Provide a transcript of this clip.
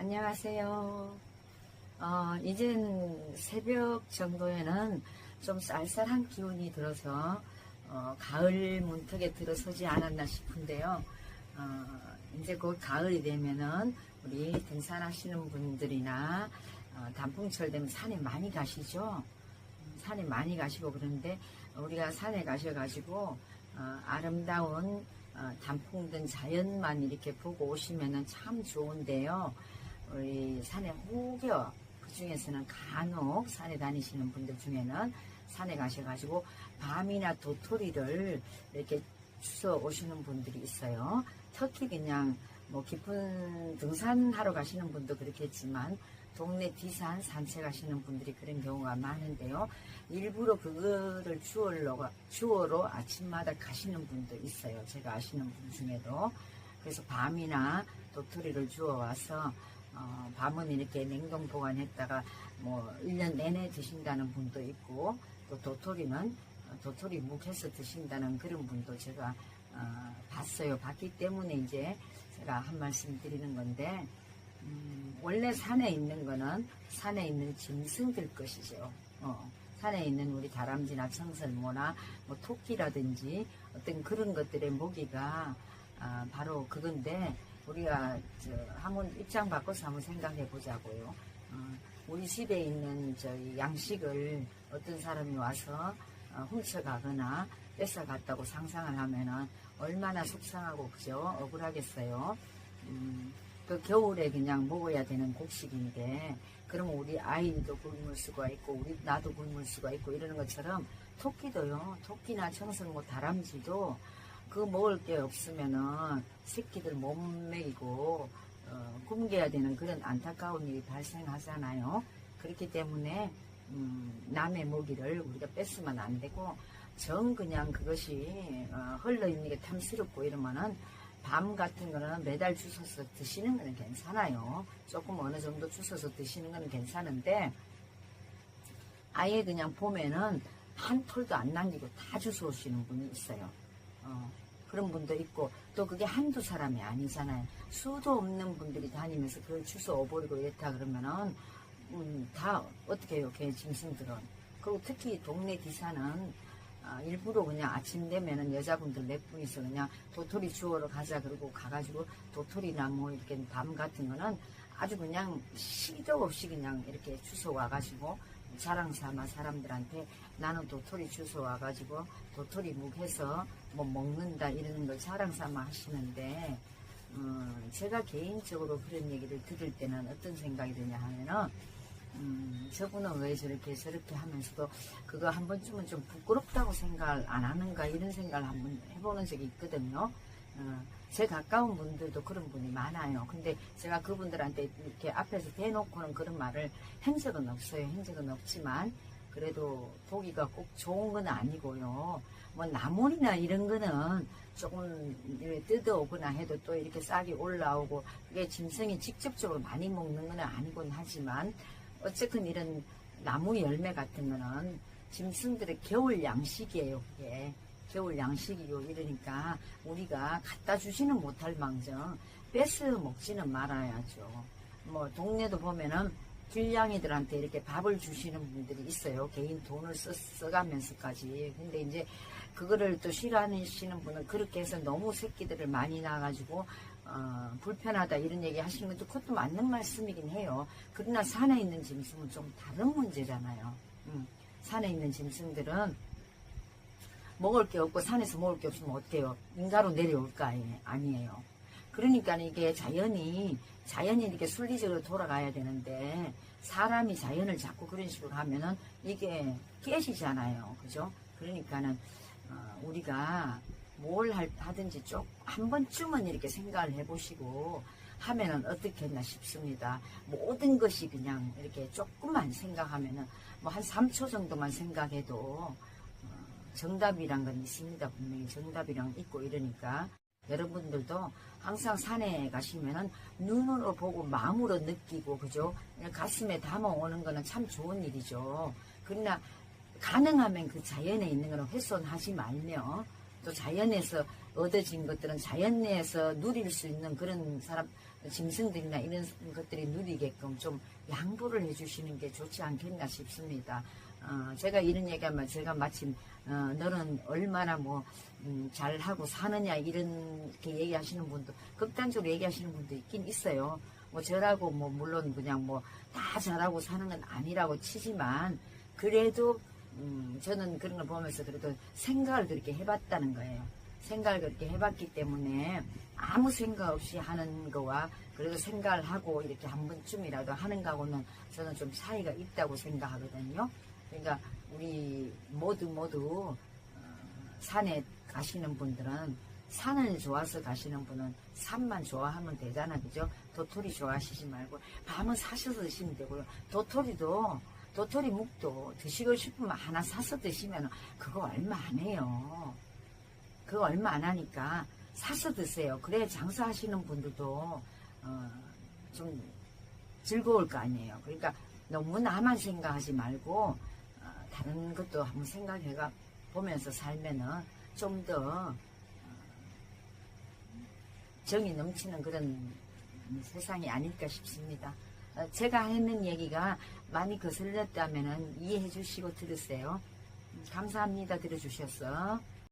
안녕하세요. 어, 이젠 새벽 정도에는 좀 쌀쌀한 기운이 들어서 어, 가을 문턱에 들어서지 않았나 싶은데요. 어, 이제 곧 가을이 되면은 우리 등산하시는 분들이나 어, 단풍철 되면 산에 많이 가시죠. 산에 많이 가시고 그러는데 우리가 산에 가셔가지고 어, 아름다운 어, 단풍든 자연만 이렇게 보고 오시면은 참 좋은데요. 우리 산에 혹여 그 중에서는 간혹 산에 다니시는 분들 중에는 산에 가셔가지고 밤이나 도토리를 이렇게 주워 오시는 분들이 있어요. 특히 그냥 뭐 깊은 등산하러 가시는 분도 그렇겠지만 동네 뒤산 산책하시는 분들이 그런 경우가 많은데요. 일부러 그거를 주워러, 주워로 아침마다 가시는 분도 있어요. 제가 아시는 분 중에도. 그래서 밤이나 도토리를 주워와서 어, 밤은 이렇게 냉동 보관했다가 뭐 1년 내내 드신다는 분도 있고 또 도토리는 어, 도토리 묵해서 드신다는 그런 분도 제가 어, 봤어요. 봤기 때문에 이제 제가 한 말씀 드리는 건데 음, 원래 산에 있는 거는 산에 있는 짐승들 것이죠. 어, 산에 있는 우리 다람쥐나 청설모나 뭐 토끼라든지 어떤 그런 것들의 모기가 아, 바로 그건데 우리가 저 한번 입장 바꿔서 한번 생각해 보자고요. 어, 우리 집에 있는 저희 양식을 어떤 사람이 와서 어, 훔쳐가거나 뺏어갔다고 상상을 하면은 얼마나 속상하고 그죠 억울하겠어요. 음, 그 겨울에 그냥 먹어야 되는 곡식인데 그러면 우리 아이도 굶을 수가 있고 우리 나도 굶을 수가 있고 이러는 것처럼 토끼도요 토끼나 청설모 다람쥐도 그 먹을 게 없으면은 새끼들 못 먹이고 어, 굶겨야 되는 그런 안타까운 일이 발생하잖아요. 그렇기 때문에 음, 남의 먹이를 우리가 뺏으면 안 되고 정 그냥 그것이 어, 흘러 있는 게 탐스럽고 이러면은 밤 같은 거는 매달 주워서 드시는 거는 괜찮아요. 조금 어느 정도 주워서 드시는 거는 괜찮은데 아예 그냥 보면은 한 톨도 안 남기고 다 주워 오시는 분이 있어요. 어, 그런 분도 있고 또 그게 한두 사람이 아니잖아요. 수도 없는 분들이 다니면서 그걸 주워 오버리고 이랬다 그러면은 음, 다 어떻게 해요, 걔 짐승들은. 그리고 특히 동네 디사는 아, 일부러 그냥 아침 되면은 여자분들 몇 분이서 그냥 도토리 주워러 가자 그러고 가가지고 도토리나 뭐 이렇게 밤 같은 거는 아주 그냥 시도 없이 그냥 이렇게 주워 와가지고 자랑 삼아 사람들한테 나는 도토리 주워 와가지고 도토리 묵해서 뭐 먹는다 이러는 걸 자랑 삼아 하시는데 어, 제가 개인적으로 그런 얘기를 들을 때는 어떤 생각이 드냐 하면은 음, 저분은 왜 저렇게 저렇게 하면서도 그거 한 번쯤은 좀 부끄럽다고 생각을 안 하는가 이런 생각을 한번 해보는 적이 있거든요. 어, 제 가까운 분들도 그런 분이 많아요. 근데 제가 그분들한테 이렇게 앞에서 대놓고는 그런 말을 한 적은 없어요. 한 적은 없지만 그래도 보기가 꼭 좋은 건 아니고요. 뭐 나물이나 이런 거는 조금 뜯어오거나 해도 또 이렇게 싹이 올라오고 그게 짐승이 직접적으로 많이 먹는 건 아니곤 하지만 어쨌든 이런 나무 열매 같은 거는 짐승들의 겨울 양식이에요. 그게 겨울 양식이고 이러니까 우리가 갖다 주지는 못할 망정 뺏어 먹지는 말아야죠. 뭐 동네도 보면은 길냥이들한테 이렇게 밥을 주시는 분들이 있어요. 개인 돈을 써, 써가면서까지. 근데 이제 그거를 또 싫어하시는 분은 그렇게 해서 너무 새끼들을 많이 낳아가지고 어, 불편하다 이런 얘기 하시는 것도 그것도 맞는 말씀이긴 해요. 그러나 산에 있는 짐승은 좀 다른 문제잖아요. 음, 산에 있는 짐승들은 먹을 게 없고 산에서 먹을 게 없으면 어때요? 인가로 내려올까 아니에요. 그러니까 이게 자연이 자연이 이렇게 순리적으로 돌아가야 되는데 사람이 자연을 자꾸 그런 식으로 하면은 이게 깨지잖아요. 그죠? 그러니까는 어, 우리가 뭘 할- 하든지 쭉 한 번쯤은 이렇게 생각을 해보시고 하면은 어떻겠나 싶습니다. 모든 것이 그냥 이렇게 조금만 생각하면은 뭐 한 3초 정도만 생각해도 어, 정답이란 건 있습니다. 분명히 정답이란 있고 이러니까 여러분들도 항상 산에 가시면은 눈으로 보고 마음으로 느끼고 그죠? 가슴에 담아오는 거는 참 좋은 일이죠. 그러나 가능하면 그 자연에 있는 거는 훼손하지 말며 또 자연에서 얻어진 것들은 자연 내에서 누릴 수 있는 그런 사람 짐승들이나 이런 것들이 누리게끔 좀 양보를 해주시는 게 좋지 않겠나 싶습니다. 어, 제가 이런 얘기하면 제가 마침 어, 너는 얼마나 뭐 음, 잘하고 사느냐 이렇게 얘기하시는 분도 극단적으로 얘기하시는 분도 있긴 있어요. 뭐 저라고 뭐 물론 그냥 뭐 다 잘하고 사는 건 아니라고 치지만 그래도 음, 저는 그런 걸 보면서 그래도 생각을 그렇게 해봤다는 거예요. 생각을 그렇게 해봤기 때문에 아무 생각 없이 하는 거와 그래도 생각을 하고 이렇게 한 번쯤이라도 하는 거하고는 저는 좀 차이가 있다고 생각하거든요. 그러니까 우리 모두 모두 어, 산에 가시는 분들은 산을 좋아서 가시는 분은 산만 좋아하면 되잖아 그죠? 도토리 좋아하시지 말고 밤은 사셔서 드시면 되고요. 도토리도 도토리 묵도 드시고 싶으면 하나 사서 드시면 그거 얼마 안 해요. 그거 얼마 안 하니까 사서 드세요. 그래야 장사하시는 분들도 어, 좀 즐거울 거 아니에요. 그러니까 너무 나만 생각하지 말고 어, 다른 것도 한번 생각해가 보면서 살면은 좀 더 정이 넘치는 그런 세상이 아닐까 싶습니다. 어, 제가 했는 얘기가 많이 거슬렸다면 이해해 주시고 들으세요. 음, 감사합니다. 들어주셔서.